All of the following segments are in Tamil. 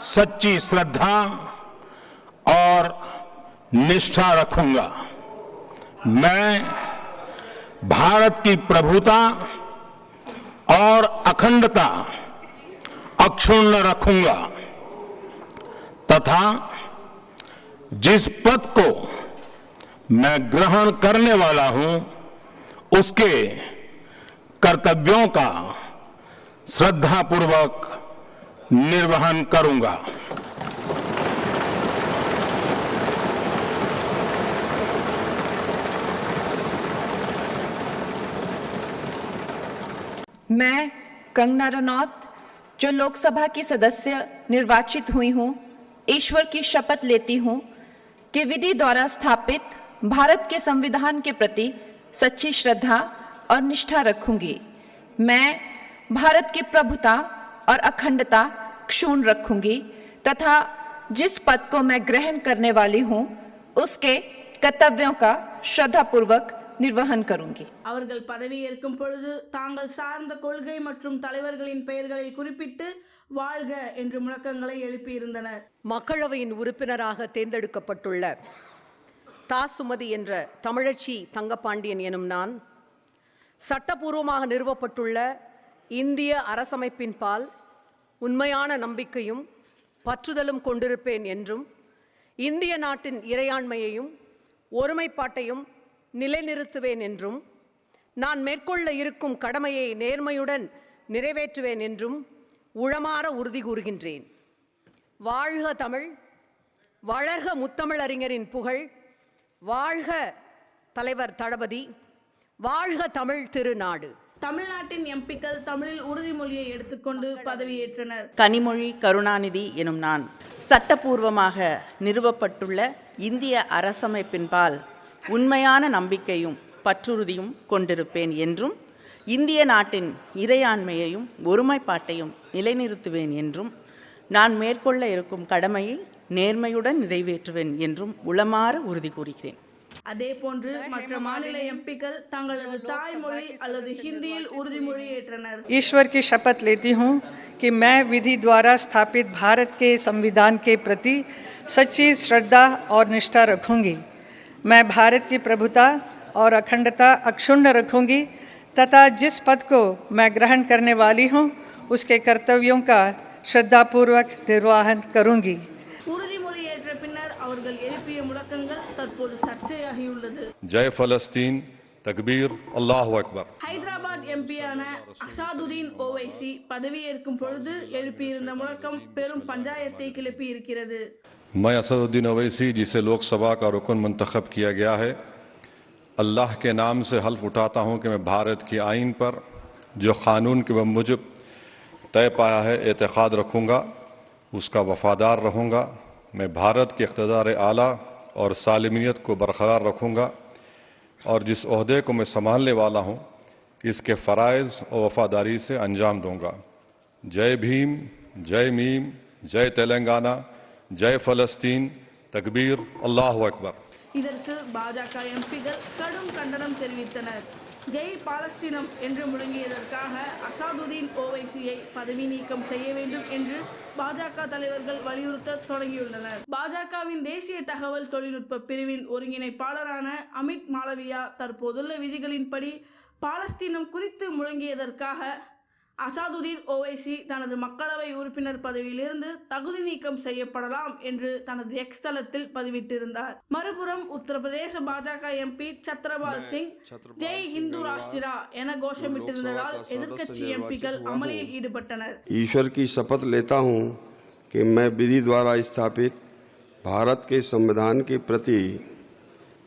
सच्ची श्रद्धा और निष्ठा रखूँगा। मैं भारत की प्रभुता और अखंडता अक्षुण्ण रखूँगा तथा जिस पद को मैं ग्रहण करने वाला हूँ, उसके कर्तव्यों का श्रद्धापूर्वक निर्वहन करूँगा। मैं कंगना रनौत, जो लोकसभा की सदस्य निर्वाचित हुई हूँ, ईश्वर की शपथ लेती हूँ कि विधि द्वारा स्थापित भारत के संविधान के प्रति सच्ची श्रद्धा और निष्ठा रखूँगी। मैं भारत की प्रभुता और अखंडता क्षुण्ण रखूंगी तथा जिस पद को मैं ग्रहण करने वाली हूँ उसके कर्तव्यों का श्रद्धापूर्वक निर्वहन करूंगी அவர்கள் பதவியேற்கும் பொழுது தாங்கள் சார்ந்த கொள்கை மற்றும் தலைவர்களின் பெயர்களை குறிப்பிட்டு வாழ்க என்று முழக்கங்களை எழுப்பியிருந்தனர் மக்களவையின் உறுப்பினராக தேர்ந்தெடுக்கப்பட்டுள்ள தா சுமதி என்ற தமிழச்சி தங்கப்பாண்டியன் எனும் நான் சட்டபூர்வமாக நிறுவப்பட்டுள்ள இந்திய அரசமைப்பின் பால் உண்மையான நம்பிக்கையும் பற்றுதலும் கொண்டிருப்பேன் என்றும் இந்திய நாட்டின் இறையாண்மையையும் ஒருமைப்பாட்டையும் நிலைநிறுத்துவேன் என்றும் நான் மேற்கொள்ள இருக்கும் கடமையை நேர்மையுடன் நிறைவேற்றுவேன் என்றும் உளமாற உறுதி கூறுகின்றேன். வாழ்க தமிழ் வளர்க முத்தமிழறிஞரின் புகழ் வாழ்க தலைவர் தளபதி வாழ்க தமிழ் திருநாடு. தமிழ்நாட்டின் எம்பிக்கள் தமிழில் உறுதிமொழியை எடுத்துக்கொண்டு பதவியேற்றனர். கனிமொழி கருணாநிதி எனும் நான் சட்டபூர்வமாக நிறுவப்பட்டுள்ள இந்திய அரசமைப்பின்பால் உண்மையான நம்பிக்கையும் பற்றுறுதியும் கொண்டிருப்பேன் என்றும் இந்திய நாட்டின் இறையாண்மையையும் ஒருமைப்பாட்டையும் நிலைநிறுத்துவேன் என்றும் நான் மேற்கொள்ள இருக்கும் கடமையை நேர்மையுடன் நிறைவேற்றுவேன் என்றும் உளமாற உறுதி கூறுகிறேன். அதே போன்று மற்ற மாநில எம்பிக்கள் தங்களது தாய்மொழி அல்லது ஹிந்தியில் உறுதிமொழி ஏற்றனர் ईश्वर की शपथ लेती हूँ कि मैं विधि द्वारा स्थापित भारत के संविधान के प्रति सच्ची श्रद्धा और निष्ठा रखूंगी मैं भारत की प्रभुता और अखंडता अक्षुण्ण रखूंगी तथा जिस पद को मैं ग्रहण करने वाली हूँ उसके कर्तव्यों का श्रद्धापूर्वक निर्वहन करूंगी தற்போது சர்ச்சையாகியுள்ளது जय फलस्तीन तकबीर अल्लाह अकबर ஹைதராபாத் எம்பியான அசாதுதீன் ஓவைசி பதவியேற்கும் பொழுது எழுப்பியிருந்த முழக்கம் பெரும் பஞ்சாயத்தை கிளப்பி இருக்கிறது मैं असदुद्दीन अवैसी जिसे लोकसभा का रुकन मंतखब किया गया है अल्लाह के नाम से हल्फ उठाता हूँ कि मैं भारत की आइन पर जो क़ानून के मुजब तय पाया है एतक़ाद रखूँगा उसका वफ़ादार रहूँगा मैं भारत के इकतदार आला और सालमियत को बरकरार रखूँगा और जिस अहदे को मैं संभालने वाला हूँ इसके फ़रज़ और वफ़ादारी से अंजाम दूँगा जय भीम जय मीम जय तेलंगाना जय फ़लस्तीन तकबीर अल्लाह अकबर இதற்கு பாஜக எம்பிகள் கடும் கண்டனம் தெரிவித்தனர் ஜெய் பாலஸ்தீனம் என்று முழங்கியதற்காக அசாதுதீன் ஓவைசியை பதவி நீக்கம் செய்ய வேண்டும் என்று பாஜக தலைவர்கள் வலியுறுத்த தொடங்கியுள்ளனர். பாஜகவின் தேசிய தகவல் தொழில்நுட்ப பிரிவின் ஒருங்கிணைப்பாளரான அமித் மாளவியா தற்போதுள்ள விதிகளின்படி பாலஸ்தீனம் குறித்து முழங்கியதற்காக அசாதுதீன் ஓவைசி தனது மக்களவை உறுப்பினர் பதவியிலிருந்து தகுதி நீக்கம் செய்யப்படலாம் என்று தனது எக்ஸ் தளத்தில் பதிவிட்டிருந்தார் மறுபுறம் உத்தரப்பிரதேச பாஜக எம்பி சத்ரபால் சிங் ஜெய் ஹிந்து ராஷ்டிரா என கோஷமிட்டிருந்ததால் எதிர்க்கட்சி எம்பிக்கள் அமளியில் ஈடுபட்டனர் ईश्वर की शपथ लेता हूँ कि मैं विधि द्वारा स्थापित भारत के संविधान के प्रति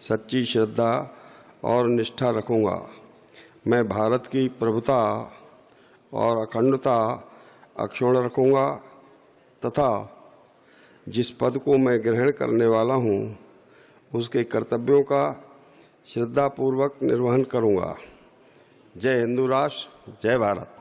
सच्ची श्रद्धा और निष्ठा रखूँगा मैं भारत की प्रभुता और अखंडता अक्षुण रखूँगा, तथा जिस पद को मैं ग्रहण करने वाला हूँ, उसके कर्तव्यों का श्रद्धापूर्वक निर्वहन करूँगा। जय हिंदू राष्ट्र, जय भारत।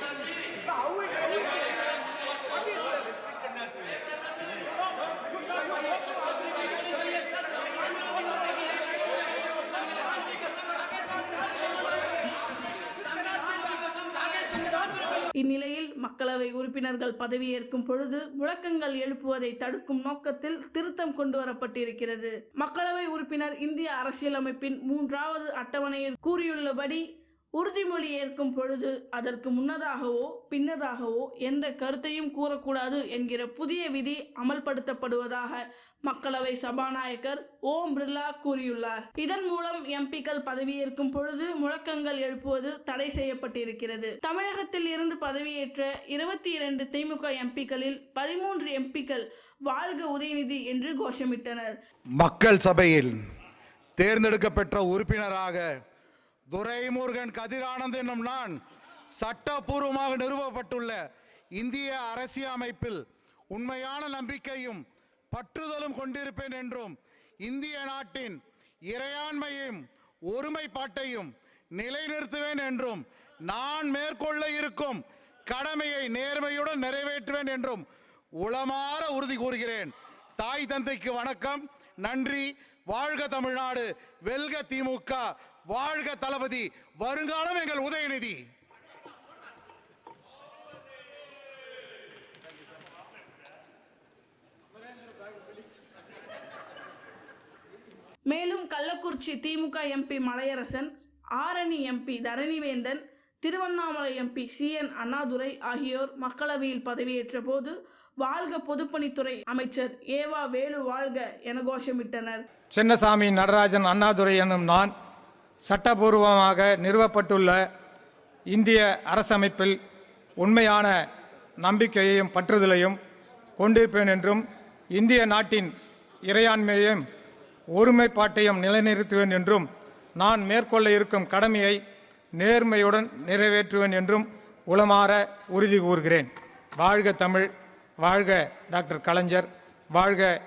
இந்நிலையில் மக்களவை உறுப்பினர்கள் பதவியேற்கும் பொழுது முழக்கங்கள் எழுப்புவதை தடுக்கும் நோக்கத்தில் திருத்தம் கொண்டு வரப்பட்டிருக்கிறது மக்களவை உறுப்பினர் இந்திய அரசியலமைப்பின் மூன்றாவது அட்டவணையில் கூறியுள்ளபடி உறுதிமொழி ஏற்கும் பொழுது அதற்கு முன்னதாகவோ பின்னதாகவோ எந்த கருத்தையும் கூறக்கூடாது என்கிற புதிய விதி அமல்படுத்தப்படுவதாக மக்களவை சபாநாயகர் ஓம் பிர்லா கூறியுள்ளார். இதன் மூலம் எம்பிக்கள் பதவியேற்கும் பொழுது முழக்கங்கள் எழுப்புவது தடை செய்யப்பட்டிருக்கிறது. தமிழகத்தில் இருந்து பதவியேற்ற இருபத்தி இரண்டு திமுக எம்பிக்களில் பதிமூன்று எம்பிக்கள் வாழ்க உதயநிதி என்று கோஷமிட்டனர். மக்கள் சபையில் தேர்ந்தெடுக்கப்பெற்ற உறுப்பினராக துரைமுருகன் கதிரானந்த் என்னும் நான் சட்டபூர்வமாக நிறுவப்பட்டுள்ள இந்திய அரசியலமைப்பில் உண்மையான நம்பிக்கையும் பற்றுதலும் கொண்டிருப்பேன் என்றும் இந்திய நாட்டின் இறையாண்மையும் ஒருமைப்பாட்டையும் நிலைநிறுத்துவேன் என்றும் நான் மேற்கொள்ள இருக்கும் கடமையை நேர்மையுடன் நிறைவேற்றுவேன் என்றும் உளமாற உறுதி கூறுகிறேன். தாய் தந்தைக்கு வணக்கம். நன்றி. வாழ்க தமிழ்நாடு. வெல்க திமுக வாழ்க தளபதி. வருங்காலம் எங்கள் உதயநிதி. மேலும் கள்ளக்குறிச்சி திமுக MP Malaiyarasan Arani MP Dharanivendhan Tiruvannamalai MP C N Annadurai ஆகியோர் மக்களவையில் பதவியேற்ற போது வாழ்க பொதுப்பணித்துறை அமைச்சர் ஏவா வேலு வாழ்க என கோஷமிட்டனர். சின்னசாமி நடராஜன் அண்ணாதுரை என்னும் நான் சட்டபூர்வமாக நிறுவப்பட்டுள்ள இந்திய அரசமைப்பில் உண்மையான நம்பிக்கையையும் பற்றுதலையும் கொண்டிருப்பேன் என்றும் இந்திய நாட்டின் இறையாண்மையையும் ஒருமைப்பாட்டையும் நிலைநிறுத்துவேன் என்றும் நான் மேற்கொள்ள இருக்கும் கடமையை நேர்மையுடன் நிறைவேற்றுவேன் என்றும் உளமாற உறுதி கூறுகிறேன். வாழ்க தமிழ் வாழ்க டாக்டர் கலைஞர் வாழ்க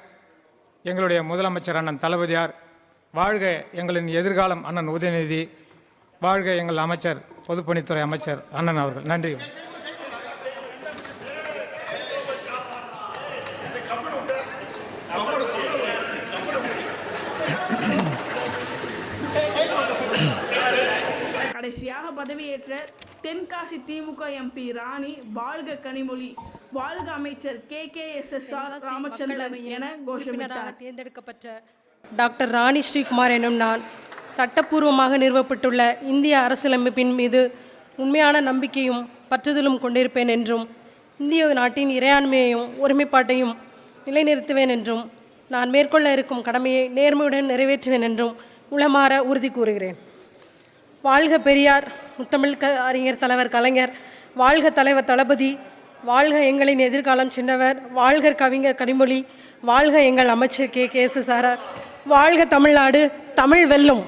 எங்களுடைய முதலமைச்சர் அண்ணன் தளபதியார் வாழ்க எங்களின் எதிர்காலம் அண்ணன் உதயநிதி வாழ்க எங்கள் அமைச்சர் பொதுப்பணித்துறை அமைச்சர் அண்ணன் அவர்கள். நன்றி. கடைசியாக பதவியேற்ற தென்காசி திமுக எம்பி ராணி வாழ்க கனிமொழி வாழ்க அமைச்சர் K K S S R Ramachandran என கோஷமிட்டார். தேர்ந்தெடுக்கப்பட்ட டாக்டர் ராணி ஸ்ரீகுமார் எனும் நான் சட்டப்பூர்வமாக நிறுவப்பட்டுள்ள இந்திய அரசியலமைப்பின் மீது உண்மையான நம்பிக்கையும் பற்றுதலும் கொண்டிருப்பேன் என்றும் இந்திய நாட்டின் இறையாண்மையையும் ஒருமைப்பாட்டையும் நிலைநிறுத்துவேன் என்றும் நான் மேற்கொள்ள இருக்கும் கடமையை நேர்மையுடன் நிறைவேற்றுவேன் என்றும் உளமாற உறுதி கூறுகிறேன். வாழ்க பெரியார் முத்தமிழ் க அறிஞர் தலைவர் கலைஞர் வாழ்க தலைவர் தளபதி வாழ்க எங்களின் எதிர்காலம் சின்னவர் வாழ்க கவிஞர் கனிமொழி வாழ்க எங்கள் அமைச்சர் கே. கே. எஸ். எஸ். வாழ்க தமிழ்நாடு தமிழ் வெல்லும்.